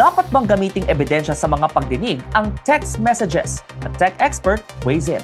Dapat bang gamiting ebidensya sa mga pagdinig ang text messages? A tech expert weighs in.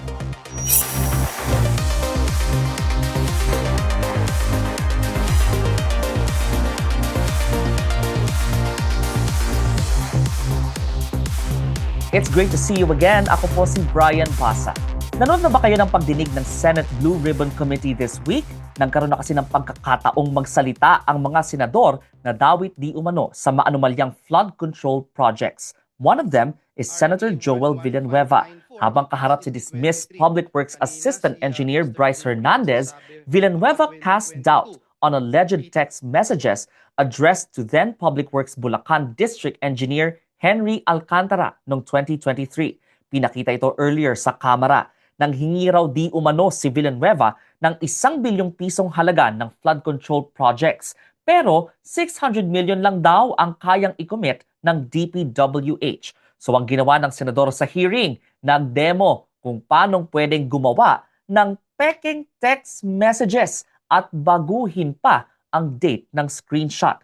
It's great to see you again. Ako po si Brian Basa. Nanood na ba kayo ng pagdinig ng Senate Blue Ribbon Committee this week? Nagkaroon na kasi ng pagkakataong magsalita ang mga senador na dawit di umano sa maanumalyang flood control projects. One of them is Senator Joel Villanueva. Habang kaharap si dismissed Public Works Assistant Engineer Bryce Hernandez, Villanueva cast doubt on alleged text messages addressed to then Public Works Bulacan District Engineer Henry Alcantara noong 2023. Pinakita ito earlier sa Kamara. Nang hingi raw di umano si Villanueva ng isang bilyong pisong halaga ng flood control projects. Pero 600 million lang daw ang kayang i-commit ng DPWH. So ang ginawa ng senador sa hearing, nag-demo kung paano pwedeng gumawa ng peking text messages at baguhin pa ang date ng screenshot.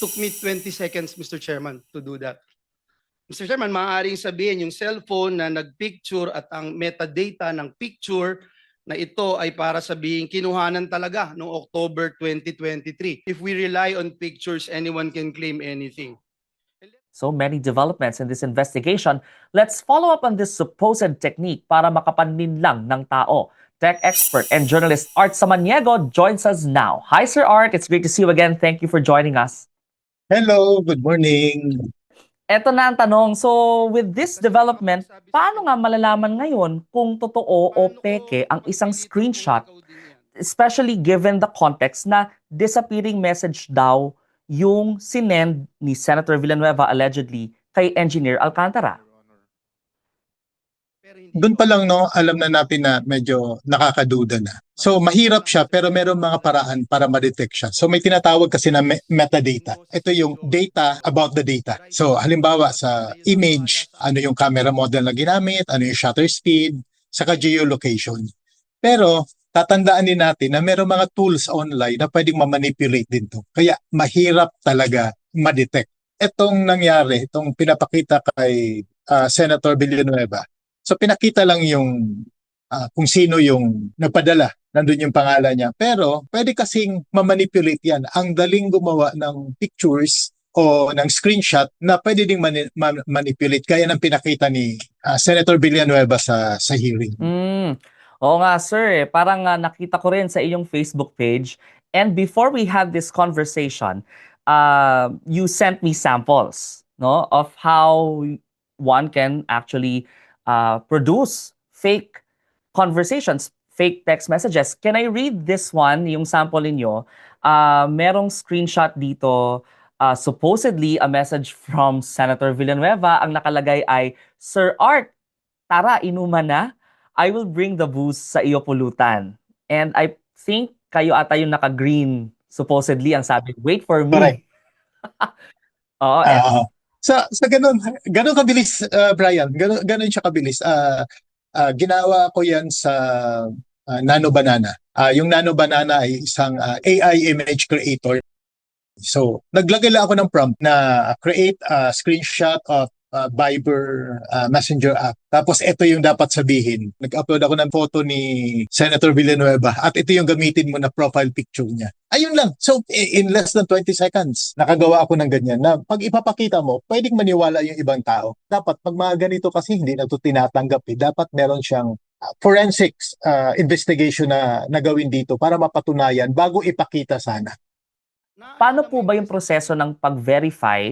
took me 20 seconds, Mr. Chairman, to do that. Mr. Chairman, maaaring sabihin yung cellphone na nagpicture at ang metadata ng picture na ito ay para sabihin kinuhanan talaga noong October 2023. If we rely on pictures, anyone can claim anything. So many developments in this investigation. Let's follow up on this supposed technique para makapanlin lang ng tao. Tech expert and journalist Art Samaniego joins us now. Hi, Sir Art. It's great to see you again. Thank you for joining us. Hello, good morning. Eto na ang tanong. So, with this development, paano nga malalaman ngayon kung totoo o peke ang isang screenshot, especially given the context na disappearing message daw yung sinend ni Senator Villanueva allegedly kay Engineer Alcantara? Doon pa lang no, alam na natin na medyo nakakaduda na. So mahirap siya pero meron mga paraan para ma-detect siya. So may tinatawag kasi na me- metadata. Ito yung data about the data. So halimbawa sa image, ano yung camera model na ginamit, ano yung shutter speed, saka geolocation. Pero tatandaan din natin na meron mga tools online na pwedeng ma-manipulate din to. Kaya mahirap talaga ma-detect. Itong nangyari, itong pinapakita kay ah, Senator Villanueva, So pinakita lang yung ah, kung sino yung nagpadala. Nandun yung pangalan niya. Pero pwede kasing mamanipulate yan. Ang daling gumawa ng pictures o ng screenshot na pwede ding mani- ma- manipulate. Kaya nang pinakita ni ah, Senator Villanueva sa, sa hearing. Mm. Oo nga, sir. Eh. Parang nga nakita ko rin sa iyong Facebook page. And before we had this conversation, uh, you sent me samples no, of how one can actually uh, produce fake conversations, fake text messages. Can I read this one, yung sample ninyo? Uh, merong screenshot dito, uh, supposedly a message from Senator Villanueva. Ang nakalagay ay, Sir Art, tara, inuman na. I will bring the booze sa iyo pulutan. And I think kayo ata yung naka-green, supposedly, ang sabi, wait for me. Correct. Oo, Ah, sa sa ganun, ganun kabilis ah, Brian, ganun, ganun siya kabilis. Ah, ah, ginawa ko 'yan sa ah, Nano Banana. Ah, yung Nano Banana ay isang ah, AI image creator. So, naglagay lang ako ng prompt na create a screenshot of ah, Viber ah, Messenger app. Tapos ito yung dapat sabihin. Nag-upload ako ng photo ni Senator Villanueva at ito yung gamitin mo na profile picture niya. Ayun lang. So, in less than 20 seconds, nakagawa ako ng ganyan na pag ipapakita mo, pwedeng maniwala yung ibang tao. Dapat, pag mga ganito kasi hindi na ito tinatanggap eh. Dapat meron siyang uh, forensics uh, investigation na nagawin dito para mapatunayan bago ipakita sana. paano po ba yung proseso ng pag-verify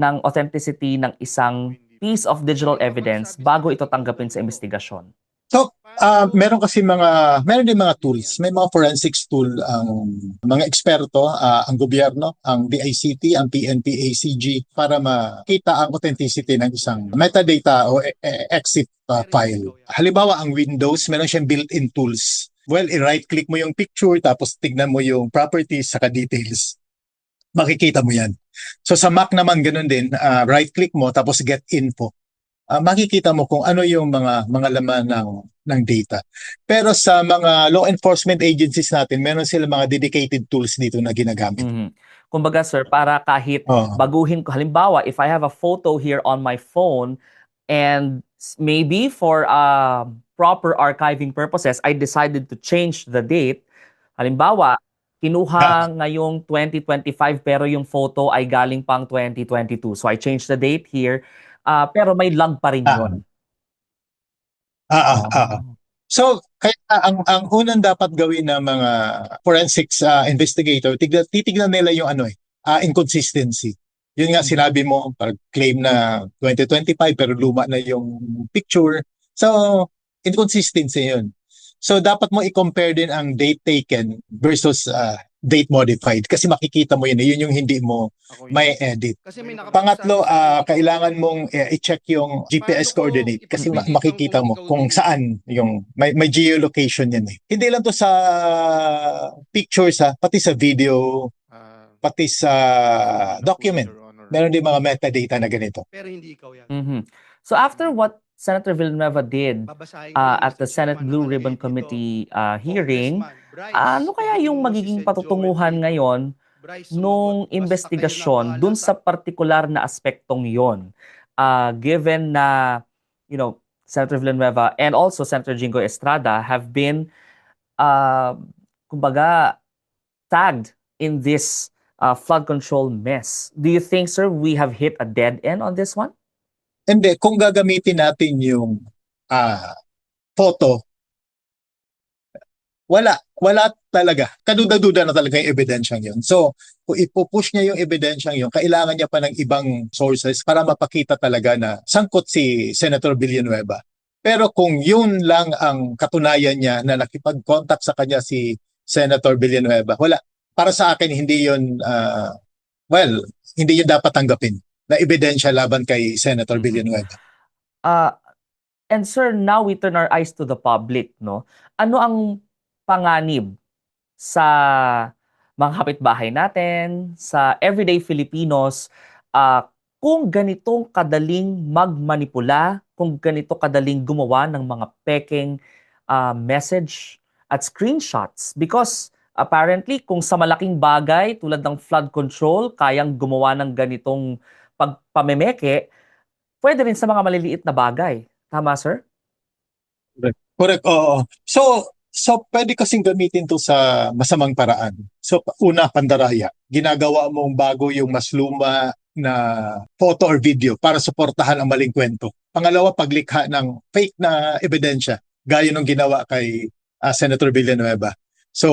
ng authenticity ng isang piece of digital evidence bago ito tanggapin sa investigasyon? So, uh, meron kasi mga, meron din mga tools. May mga forensics tool ang mga eksperto, ah, ang gobyerno, ang DICT, ang PNP, ACG, para makita ang authenticity ng isang metadata o e- e- exit ah, file. Halimbawa, ang Windows, meron siyang built-in tools. Well, i-right-click mo yung picture, tapos tignan mo yung properties saka details. Makikita mo yan. So sa Mac naman ganun din, ah, right-click mo, tapos get info ah, makikita mo kung ano yung mga mga laman ng ng data. Pero sa mga law enforcement agencies natin, meron sila mga dedicated tools dito na ginagamit. Mhm. Kumbaga sir, para kahit Oo. baguhin ko halimbawa if I have a photo here on my phone and maybe for uh, proper archiving purposes I decided to change the date halimbawa kinuha ngayong 2025 pero yung photo ay galing pang 2022 so I changed the date here uh, pero may lag pa rin Ah. yun Ah, ah, ah, ah. So, kaya ang ang unang dapat gawin ng mga forensics ah, investigator, tignan, titignan nila yung ano eh, ah, inconsistency. Yun nga sinabi mo, parang claim na 2025 pero luma na yung picture. So, inconsistency yun. So, dapat mo i-compare din ang date taken versus ah, date modified kasi makikita mo yun, eh, yun yung hindi mo may edit. Kasi may Pangatlo, ah, akin, kailangan mong eh, i-check yung GPS coordinate kasi ma- makikita mo kung saan yung may, may geolocation yan eh. Hindi lang to sa pictures ha, pati sa video, pati sa document. Meron din mga metadata na ganito. Pero hindi ikaw yan. Mhm. So after what Senator Villanueva did uh, at the. Senate Blue Ribbon Committee uh, hearing, Bryce, ano kaya yung magiging patutunguhan ngayon nung investigasyon dun sa partikular na aspektong yon? Uh, given na, you know, Senator Villanueva and also Senator Jingo Estrada have been, uh, kumbaga, tagged in this uh, flood control mess. Do you think, sir, we have hit a dead end on this one? Hindi, kung gagamitin natin yung ah, photo, wala, wala talaga. Kaduda-duda na talaga yung ebidensyang yun. So, kung ipupush niya yung ebidensyang yun, kailangan niya pa ng ibang sources para mapakita talaga na sangkot si Senator Villanueva. Pero kung yun lang ang katunayan niya na nakipag-contact sa kanya si Senator Villanueva, wala. Para sa akin, hindi yun, ah, well, hindi yun dapat tanggapin na ebidensya laban kay Senator Mhm. Villanueva. Uh, and sir, now we turn our eyes to the public, no? Ano ang panganib sa mga kapitbahay natin, sa everyday Filipinos, uh, kung ganitong kadaling magmanipula, kung ganito kadaling gumawa ng mga peking uh, message at screenshots? Because apparently, kung sa malaking bagay tulad ng flood control, kayang gumawa ng ganitong pagpamemeke, pwede rin sa mga maliliit na bagay. Tama, sir? Correct, oo. So, so pwede kasing gamitin to sa masamang paraan. So, una, pandaraya. Ginagawa mong bago yung mas luma na photo or video para suportahan ang maling kwento. Pangalawa, paglikha ng fake na ebidensya, gaya nung ginawa kay ah, Senator Villanueva. So,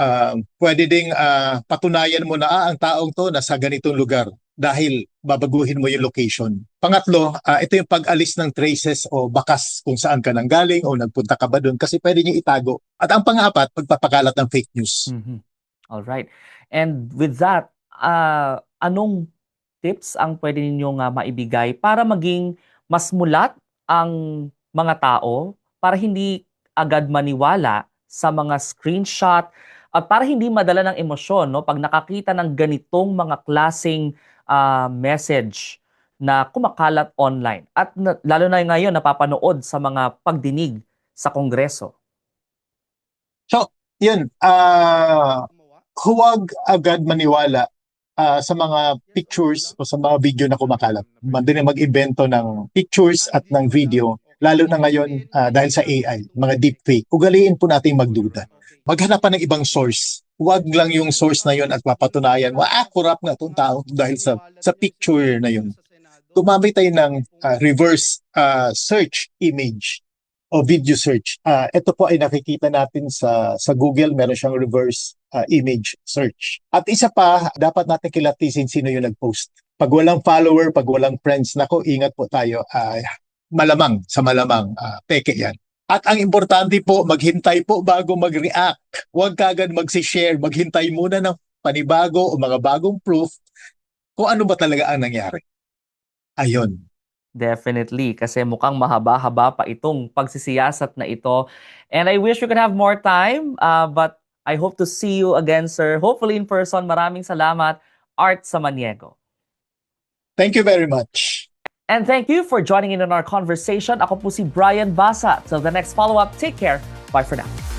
um, pwede ding ah, patunayan mo na ah, ang taong to nasa ganitong lugar dahil babaguhin mo yung location. Pangatlo, ah, ito yung pag-alis ng traces o bakas kung saan ka nanggaling o nagpunta ka ba doon kasi pwede niyo itago. At ang pangapat, pagpapakalat ng fake news. Mhm. All right. And with that, ah, anong tips ang pwede ninyong ah, maibigay para maging mas mulat ang mga tao para hindi agad maniwala sa mga screenshot at para hindi madala ng emosyon no pag nakakita ng ganitong mga klaseng ah, message na kumakalat online at na- lalo na ngayon napapanood sa mga pagdinig sa Kongreso. Yun, ah, Gumawa. huwag agad maniwala ah, sa mga pictures o sa mga video na kumakalat. Madaling mag-invento ng pictures at ng video, lalo na ngayon ah, dahil sa AI, mga deepfake. Ugaliin po natin magduda. Maghanap ng ibang source. Huwag lang yung source na yun at papatunayan mo, ah, corrupt nga itong tao dahil sa, sa picture na yun. Gumamit tayo ng ah, reverse ah, search image o video search. Ah, ito po ay nakikita natin sa sa Google, meron siyang reverse ah, image search. At isa pa, dapat natin kilatisin sino yung nag-post. Pag walang follower, pag walang friends, nako, ingat po tayo. Ah, malamang, sa malamang, ah, peke yan. At ang importante po, maghintay po bago mag-react. Huwag kagad mag-share. Maghintay muna ng panibago o mga bagong proof kung ano ba talaga ang nangyari. Ayon. Definitely, kasi mukhang mahaba-haba pa itong pagsisiyasat na ito. And I wish we could have more time, uh, but I hope to see you again, sir. Hopefully in person. Maraming salamat, Art Samaniego. Thank you very much. And thank you for joining in on our conversation. Ako po si Brian Basa. Till the next follow-up, take care. Bye for now.